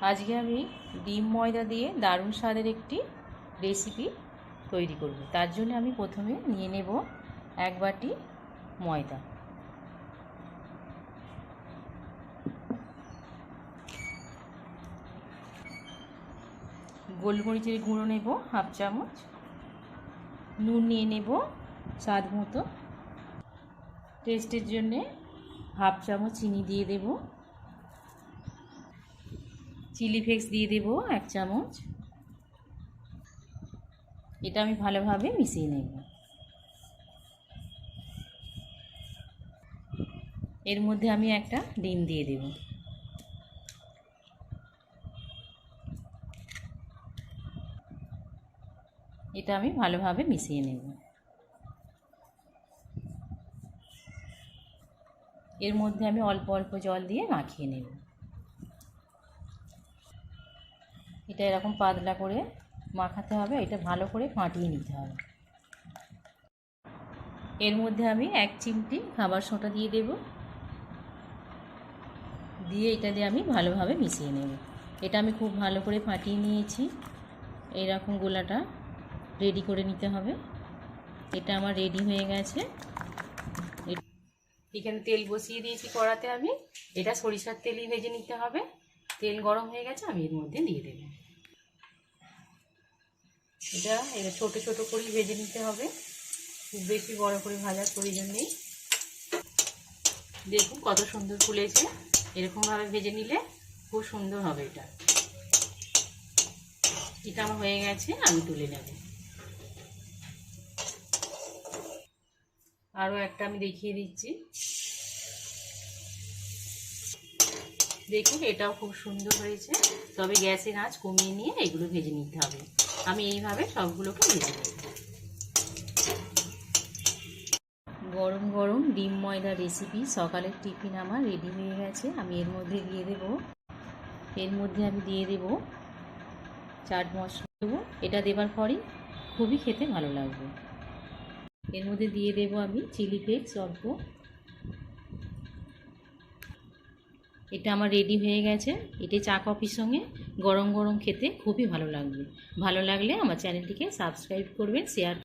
আজকে আমি ডিম ময়দা দিয়ে দারুণ স্বাদের একটি রেসিপি তৈরি করব। তার জন্য আমি প্রথমে নিয়ে নেব এক বাটি ময়দা। গোলমরিচের গুঁড়ো নেব হাফ চামচ। নুন নিয়ে নেব স্বাদ মতো। টেস্টের জন্যে হাফ চামচ চিনি দিয়ে দেব। চিলি ফ্লেক্স দিয়ে দেব এক চামচ। এটা আমি ভালোভাবে মিশিয়ে নেব। এর মধ্যে আমি একটা ডিম দিয়ে দেব। এটা আমি ভালোভাবে মিশিয়ে নেব। এর মধ্যে আমি অল্প অল্প জল দিয়ে মাখিয়ে নেব। এটা এরকম পাতলা করে মাখাতে হবে, এটা ভালো করে ফাটিয়ে নিতে হবে। এর মধ্যে আমি এক চিমটি খাবার সোঁটা দিয়ে দেব। দিয়ে এটা দিয়ে আমি ভালোভাবে মিশিয়ে নেব। এটা আমি খুব ভালো করে ফাটিয়ে নিয়েছি। এইরকম গোলাটা রেডি করে নিতে হবে। এটা আমার রেডি হয়ে গেছে। এখানে তেল বসিয়ে দিয়েছি কড়াতে আমি। এটা সরিষার তেলই ভেজে নিতে হবে। তেল গরম হয়ে গেছে, আমি এর মধ্যে দিয়ে দেব। এটা এটা ছোটো ছোটো করেই ভেজে নিতে হবে। খুব বেশি বড় করে ভাজার প্রয়োজন নেই। দেখুন কত সুন্দর ফুলেছে। এরকমভাবে ভেজে নিলে খুব সুন্দর হবে এটা। এটা আমার হয়ে গেছে, আমি তুলে নেব। আরও একটা আমি দেখিয়ে দিচ্ছি। দেখুন, এটাও খুব সুন্দর হয়েছে। তবে গ্যাসের আঁচ কমিয়ে নিয়ে এগুলো ভেজে নিতে হবে। আমি এইভাবে সবগুলোকে ভেজে নেব। গরম গরম ডিম ময়দা রেসিপি সকালের টিফিন আমার রেডি হয়ে গেছে। আমি এর মধ্যে দিয়ে দেব। এর মধ্যে আমি দিয়ে দেব চাট মশলা। দেবো এটা দেবার পরই খুবই খেতে ভালো লাগবে। এর মধ্যে দিয়ে দেব আমি চিলি ফ্লেক্স অল্প। এটা আমার রেডি হয়ে গেছে। এটা চা কফির সঙ্গে গরম গরম খেতে খুবই ভালো লাগবে। ভালো লাগলে আমার চ্যানেলটিকে সাবস্ক্রাইব করবেন শেয়ার